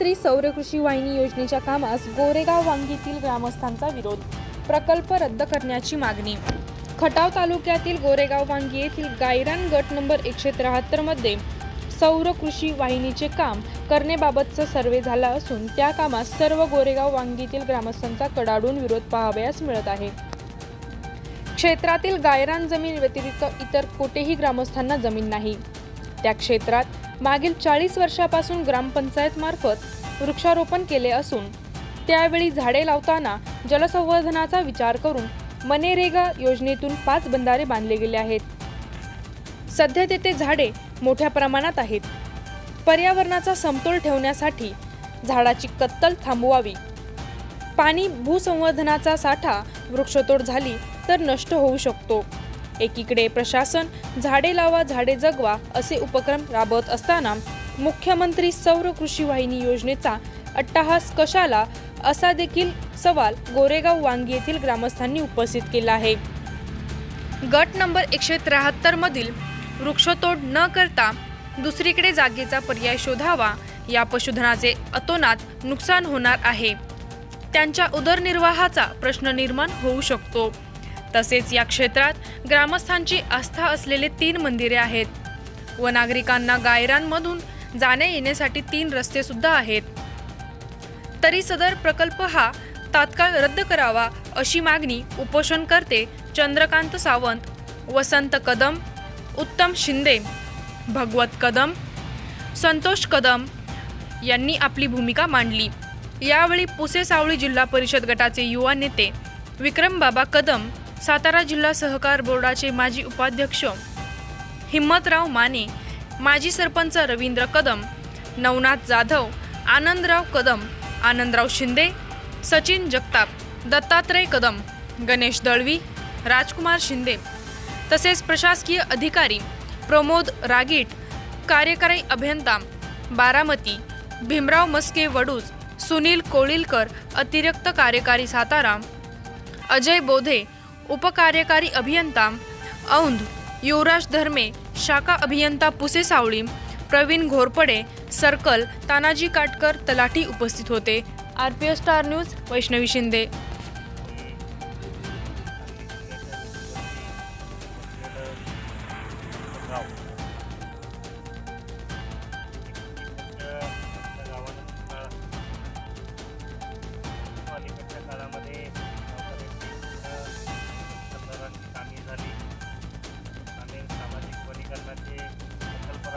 मुख्यमंत्री सौरकृषी वाहिनी योजनेच्या कामास गोरेगाव वांगीतील ग्रामस्थांचा विरोध. प्रकल्प रद्द करण्याची मागणी. खटाव तालुक्यातील गोरेगाव वांगी येथील गायरान गट नंबर एकशे त्र्याहत्तरमध्ये सौर कृषी वाहिनीचे काम करण्याबाबतचा सर्वे झाला असून त्या कामास सर्व गोरेगाव वांगीतील ग्रामस्थांचा कडाडून विरोध पाहावयास मिळत आहे. क्षेत्रातील गायरान जमीन व्यतिरिक्त इतर कुठेही ग्रामस्थांना जमीन नाही. त्या क्षेत्रात मागील चाळीस वर्षापासून ग्रामपंचायतमार्फत वृक्षारोपण केले असून त्यावेळी झाडे लावताना जलसंवर्धनाचा विचार करून मनेरेगा योजनेतून पाच बंधारे बांधले गेले आहेत. सध्या तेथे झाडे मोठ्या प्रमाणात आहेत. पर्यावरणाचा समतोल ठेवण्यासाठी झाडाची कत्तल थांबवावी. पाणी भूसंवर्धनाचा साठा वृक्षतोड झाली तर नष्ट होऊ शकतो. एकीकडे प्रशासन झाडे लावा झाडे जगवा असे उपक्रम राबवत असताना मुख्यमंत्री सौर कृषी वाहिनी योजनेचा अट्टाहास कशाला असा देखील सवाल गोरेगाव वांगी येथील ग्रामस्थांनी उपस्थित केला आहे. गट नंबर एकशे त्र्याहत्तर मधील वृक्षतोड न करता दुसरीकडे जागेचा पर्याय शोधावा या पशुधनाचे अतोनात नुकसान होणार आहे. त्यांच्या उदरनिर्वाहाचा प्रश्न निर्माण होऊ शकतो. तसेच या क्षेत्रात ग्रामस्थांची आस्था असलेले तीन मंदिरे आहेत. व नागरिकांना गायरांमधून जाण्या येण्यासाठी तीन रस्ते सुद्धा आहेत. तरी सदर प्रकल्प हा तात्काळ रद्द करावा अशी मागणी उपोषणकर्ते चंद्रकांत सावंत वसंत कदम उत्तम शिंदे भगवत कदम संतोष कदम यांनी आपली भूमिका मांडली. यावेळी पुसे सावळी जिल्हा परिषद गटाचे युवा नेते विक्रमबाबा कदम सातारा जिल्हा सहकार बोर्डाचे माजी उपाध्यक्ष हिम्मतराव माने माजी सरपंच रवींद्र कदम नवनाथ जाधव आनंदराव कदम आनंदराव शिंदे सचिन जगताप दत्तात्रय कदम गणेश दळवी राजकुमार शिंदे. तसेच प्रशासकीय अधिकारी प्रमोद रागीट कार्यकारी अभियंता बारामती भीमराव मस्के वडूज सुनील कोळीलकर अतिरिक्त कार्यकारी सातारा अजय बोधे उपकार्यकारी अभियंता औंध युवराज धर्मे शाखा अभियंता पुसे सावळी प्रवीण घोरपडे सर्कल तानाजी काटकर तलाठी उपस्थित होते. R P S star news Vaishnavi Shinde.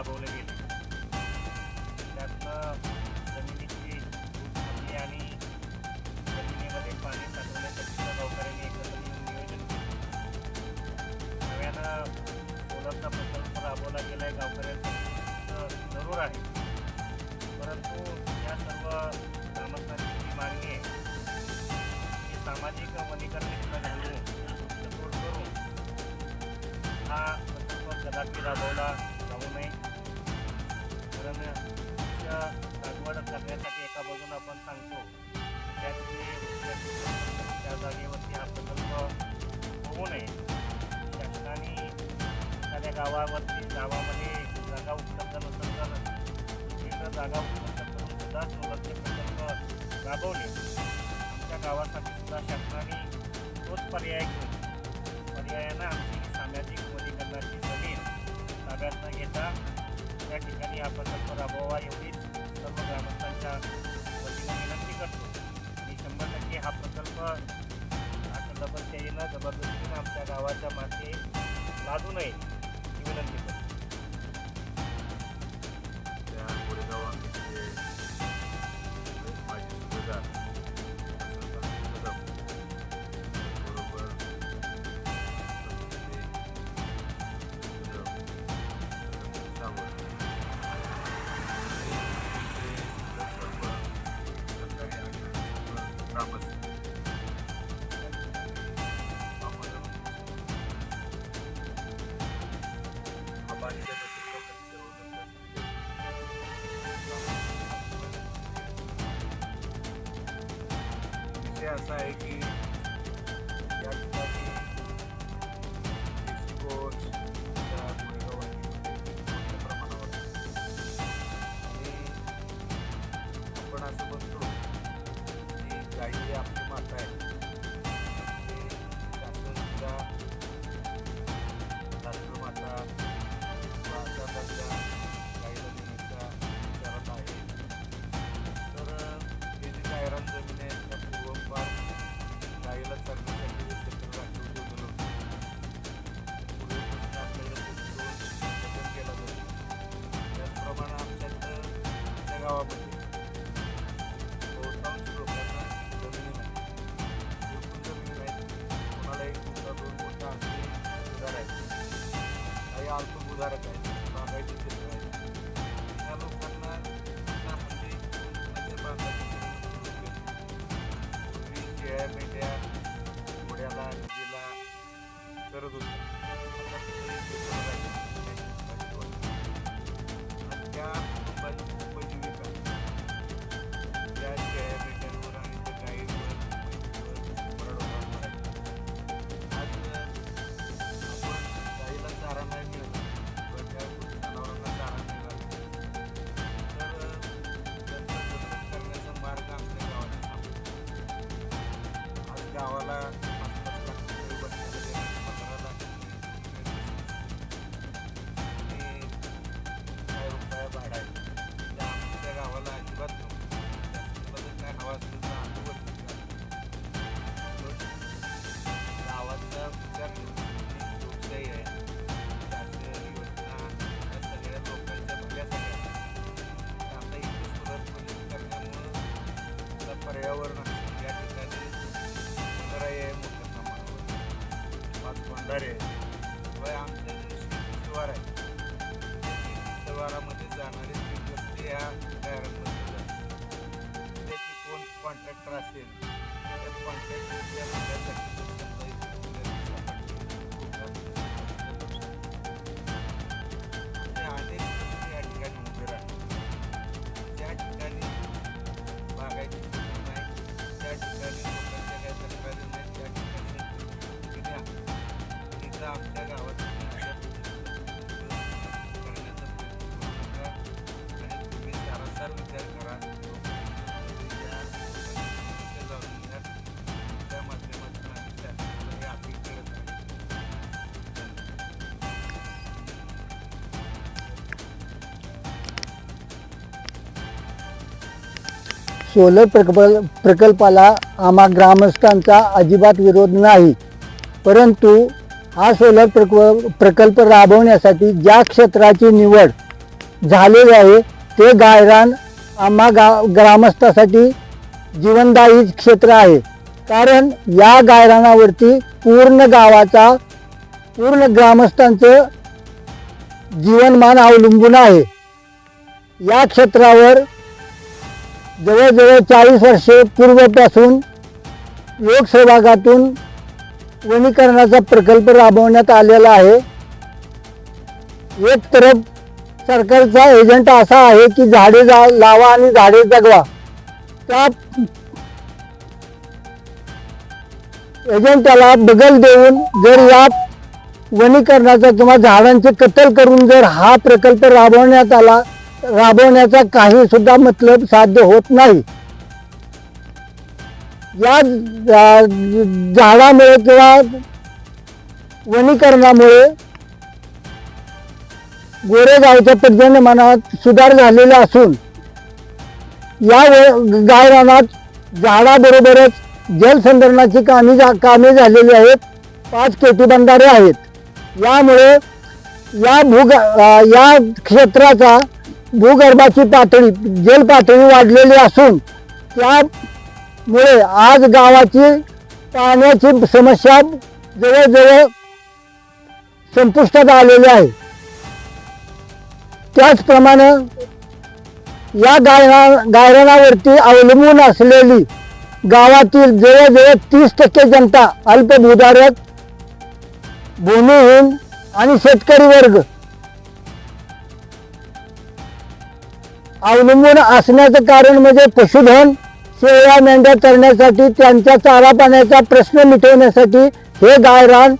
राबवले गेले. त्यातनं जमिनीची धूप आणि जमिनीमध्ये पाणी साठवण्यासाठी गावकऱ्यांनी एकत्र नियोजन केलं. नव्यानं सोलरचा प्रकल्प राबवला गेला आहे गावकऱ्यांचं जरूर आहे. परंतु या सर्व ग्रामस्थांची जी मागणी आहे की सामाजिक वनीकरण घालून हा प्रकल्प कदापि राबवला वृक्ष लागवड करण्यासाठी एका बाजून आपण सांगतो त्या तिथे त्या जागेवरती हा प्रकल्प होऊ नये त्या ठिकाणी एखाद्या गावावरती गावामध्ये जागा उपलब्ध नसेल तर तिथं जागा उपलब्ध करून सुद्धा सोलरचे प्रकल्प राबवले आमच्या गावासाठी सुद्धा शासनाने तोच पर्याय घेऊन पर्यायानं आमची ही सामाजिक वनीकरणाची जमीन ताब्यात न घेता त्या ठिकाणी हा प्रकल्प राबवावा एवढीच सर्व ग्रामस्थांच्या वतीनं विनंती करतो की शंभर टक्के हा प्रकल्प आता येणं जबरदस्तीनं आमच्या गावाच्या मागे लादू नये. गावामध्ये बहुतांश लोकांना जमिनी नाही एकूण जमिनी नाहीत कोणाला एक मोठा दोन मोठा असे उधार आहेत काही अल्प उधारक आहेत बागायती क्षेत्र आहेत त्या लोकांना म्हणजे कोणत्या बागायती शेळ्या मेंढ्या घोड्याला नदीला करत होते. पर्यावरण या ठिकाणी वनराई आहे मोठ्या प्रमाणावर पाच भंडारे आहे. शिवाय आमचं जे शिवार आहे शिवारामध्ये जाणारे व्यक्ती ह्या गायरांमध्ये जातात त्याची कोण कॉन्ट्रॅक्टर असेल त्या कॉन्ट्रॅक्टरच्या भागासाठी अनेक या ठिकाणी उभे राहतात. त्या ठिकाणी बागायती क्षेत्र नाही सोलर प्रकल्प प्रकल्पाला आम्हा ग्रामस्थांचा अजिबात विरोध नाही. परंतु हा सोलर प्रक प्रकल्प राबवण्यासाठी ज्या क्षेत्राची निवड झालेली आहे ते गायरान आम्हा गा ग्रामस्थासाठी जीवनदायी क्षेत्र आहे. कारण या गायरानावरती पूर्ण गावाचा पूर्ण ग्रामस्थांचं जीवनमान अवलंबून आहे. या क्षेत्रावर जवळजवळ चाळीस वर्षे पूर्वीपासून लोकसहभागातून वनीकरणाचा प्रकल्प राबवण्यात आलेला आहे. एक तरफ सरकारचा एजंट असा आहे की झाडे जा लावा आणि झाडे जगवा. त्या एजंटाला बगल देऊन जर या वनीकरणाचा किंवा झाडांचे कत्तल करून जर हा प्रकल्प राबवण्यात आला राबवण्याचा काही सुद्धा मतलब साध्य होत नाही. या झाडामुळे किंवा वनीकरणामुळे गोरेगावच्या पर्जन्यमानात सुधार झालेला असून या गायरानात झाडाबरोबरच जलसंधारणाची कामे जा कामे झालेली आहेत. पाच केटी बंधारे आहेत. यामुळे या भूग या क्षेत्राचा भूगर्भाची पातळी जल पातळी वाढलेली असून त्यामुळे आज गावाची पाण्याची समस्या जवळजवळ संपुष्टात आलेली आहे. त्याचप्रमाणे या गायरा गायरानावरती अवलंबून असलेली गावातील जवळजवळ तीस टक्के जनता अल्पभूधारक भूमिहीन आणि शेतकरी वर्ग अवलंबून असण्याचं कारण म्हणजे पशुधन शेळ्या मेंढ्या चरण्यासाठी त्यांच्या चारा पाण्याचा प्रश्न मिटवण्यासाठी हे गायरान